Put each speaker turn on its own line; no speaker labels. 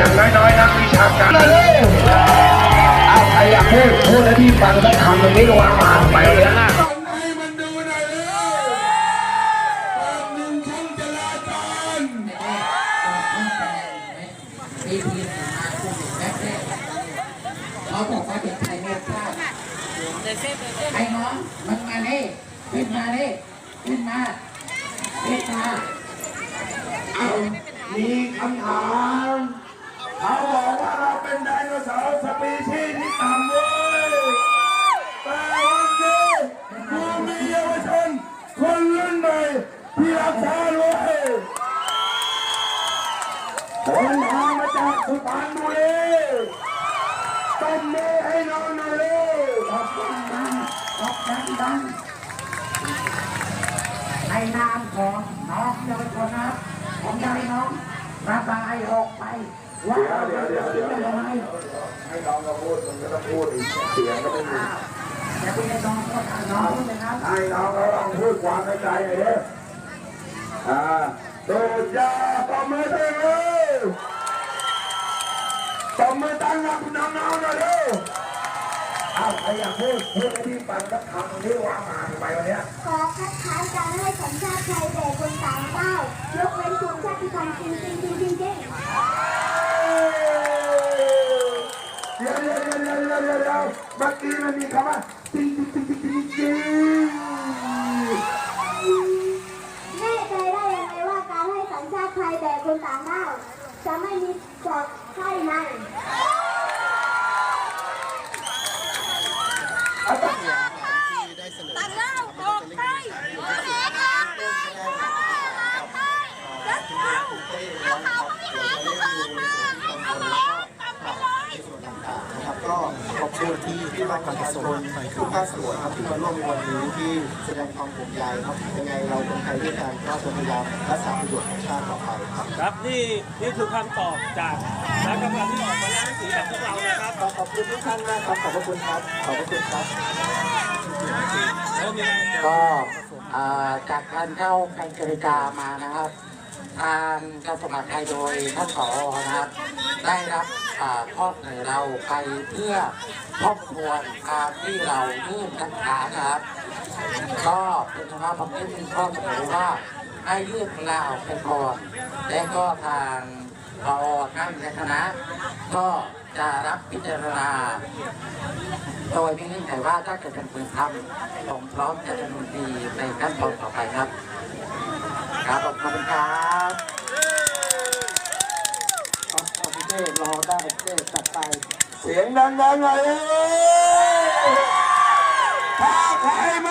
อย่างน้อยๆนักวิชาการเลยเอาใครอยากพูดพูดแล้วที่ฟังสักคำตรงนี้ก็วางมาไปเลยนะ
ส่งมันดูน่อยเลยเปิดหนึ่งช่องจราจร
มีทีมมาคู่แม็กเน่เขาบอกว่าเด็กไทยเนี่พลาดไอ้น้องมันมาเน่ขึ้นมาเน่ขึ้นมาขึ้นมา
เอามีคำถาม เขาบอกว่าเราเป็นไดโนเสาร์สปีชีส์ที่ต่ำเว้ยแต่วันนี้กูมีเยาวชนคนรุ่นใหม่ที่รักษาเว้ยคนพามาจากสุพรรณบุรีต้มมือให้น้องหน่อยเร็ว
ตบดังๆตบดังๆในนามของน้องเยาวชนนะครับผมจะให้น้อง ระบายออกไปว่า
เดี๋ยวเดี๋ยวเดี๋ยว
เดี๋
ยว
ยังไง
ให้น้องก็พูดมันก็ต้องพูดอีกเสียงก็ไม่มี
จะเป็นน้องก็ทางน้องนะครับ
ให้น้องเขาลองพูดความในใจหน่อยเด้ออ่าตูดยาตบมือได้เลยตบมือตั้งรับน้องๆหน่อยเร็วเอาใครอยากพูดพูดให้พี่ฟังสักคำที่ว่ามาไปวันนี้
เดี๋
ยวเดี๋ยวเดี๋ยวเดี๋ยวเดี๋ยวเดี๋ยยวเมื่อกี้มันมีคำว่าจริงจริงจริงจริงจริง
แน่ใจได้ยังไงว่าการให้สัญชาติไทยแก่คนต่างด้าวจะไม่มีสอดไส้ใน
ต่างด้าวออกไปออกไปออกไปยัด เอาเอาเขาไม่หาทุกคนมาเอาแล้วทำไปเลย
นะครับก็ขอบคุณที่ที่มาประชาชนทุกภาคส่วนครับที่มาร่วมในวันนี้ที่แสดงความห่วงใยครับยังไงเราคนไทยด้วยกันก็จะพยายามรักษาประโยชน์ของชาติต่อไปครับ
ครับนี่นี่คือคำตอบจากคณะกรรมการที่ออกมาแล้วหนังสือจากพวกเรานะครับ
ขอบคุณทุกท่านมากครับขอบพระคุณครับขอบพระคุณครับ
แล้วมีอะไรจะ
ก็อ่าจากการเข้าไปเจรจามานะครับ ทางกระทรวงมหาดไทยโดยท่านผอนะครับ ได้รับข้อเสนอเราไปเพื่อทบทวนการที่เรายื่นคัดค้านนะครับ ก็เป็นคณะผมได้มีข้อเสนอว่าให้ยื่นลาออกไปก่อนและก็ทางพอนั่งในคณะ ก็จะรับพิจารณา โดยมีเงื่อนไขว่าถ้าเกิดเป็นปืนทำผมพร้อมจะดำเนินคดีในขั้นตอนต่อไปครับ ครับขอบคุณครับ
ขอบคุณเจ้รอได้เจ้จัดไป
เสียงดังๆหน่อยเลยถ้าใครมา